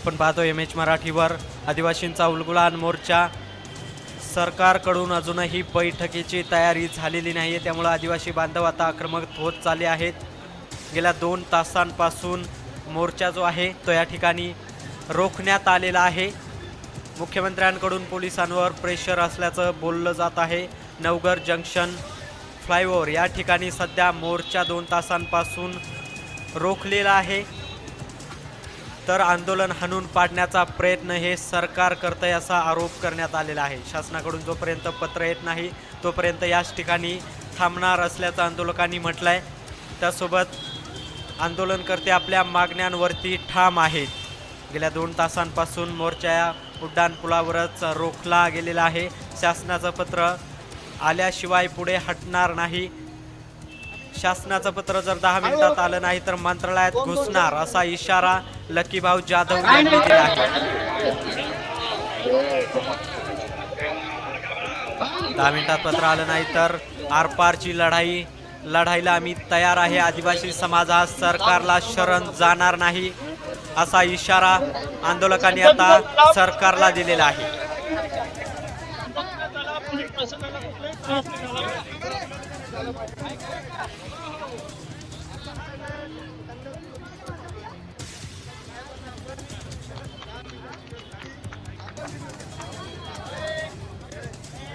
आपण पाहतो M H मराठीवर आदिवासींचा उलगुलान मोर्चा. सरकारकडून अजूनही बैठकीची तयारी झालेली नाही आहे त्यामुळं आदिवासी बांधव आता आक्रमक होत चालले आहेत. गेल्या दोन तासांपासून मोर्चा जो आहे तो या ठिकाणी रोखण्यात आलेला आहे. मुख्यमंत्र्यांकडून पोलिसांवर प्रेशर असल्याचं बोललं जात आहे. नवगर जंक्शन फ्लायओव्हर या ठिकाणी सध्या मोर्चा दोन तासांपासून रोखलेला आहे. तर आंदोलन हाणून पाडण्याचा प्रयत्न हे सरकार करतंय असा आरोप करण्यात आलेला आहे. शासनाकडून जोपर्यंत पत्र येत नाही तोपर्यंत याच ठिकाणी थांबणार असल्याचं आंदोलकांनी म्हटलं आहे त्यासोबत आंदोलनकर्ते आपल्या मागण्यांवरती ठाम आहेत. गेल्या दोन तासांपासून मोर्चा या उड्डाणपुलावरच रोखला गेलेला आहे. शासनाचं पत्र आल्याशिवाय पुढे हटणार नाही. शासनाचं पत्र जर दहा मिनिटात आलं नाही तर मंत्रालयात घुसणार असा इशारा लकीभाऊ जाधव यांनी दिला. आहे दहा मिनिटात पत्र आलं नाही तर आरपारची लढाई लढाईला आम्ही तयार आहे. आदिवासी समाज हा सरकारला शरण जाणार नाही असा इशारा आंदोलकांनी आता सरकारला दिलेला आहे. पत्र झाला पोलीस प्रशासनाला कुठलाही त्रास नाही झाला